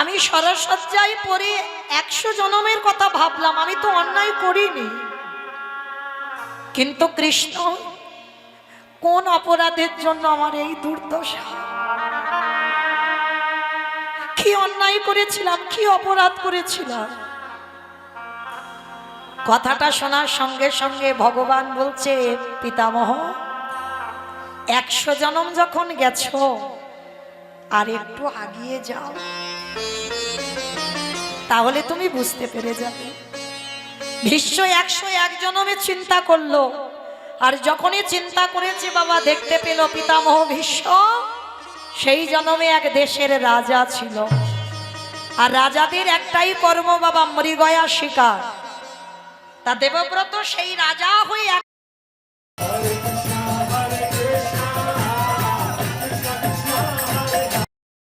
আমি সরসজ্জায় পড়ে একশো জনমের কথা ভাবলাম, আমি তো অন্যায় করিনি। কিন্তু কৃষ্ণ, কোন অপরাধের জন্য আমার এই দুর্দশা? কি অন্যায় করেছিলাম, কি অপরাধ করেছিলাম? কথাটা শোনার সঙ্গে সঙ্গে ভগবান বলছে, পিতামহ, একশো জনম যখন গেছো আর একটু আগিয়ে যাও। তাহলে তুমি বুঝতে পেরে যাবে। ভীষ্ম একশো এক জনমে চিন্তা করল। আর যখনই চিন্তা করেছে, বাবা, দেখতে পেল পিতামহ ভীষ্ম, সেই জনমে এক দেশের রাজা ছিল। আর রাজাদের একটাই কর্ম, বাবা, মৃগয়া শিকার। তা দেবব্রত সেই রাজা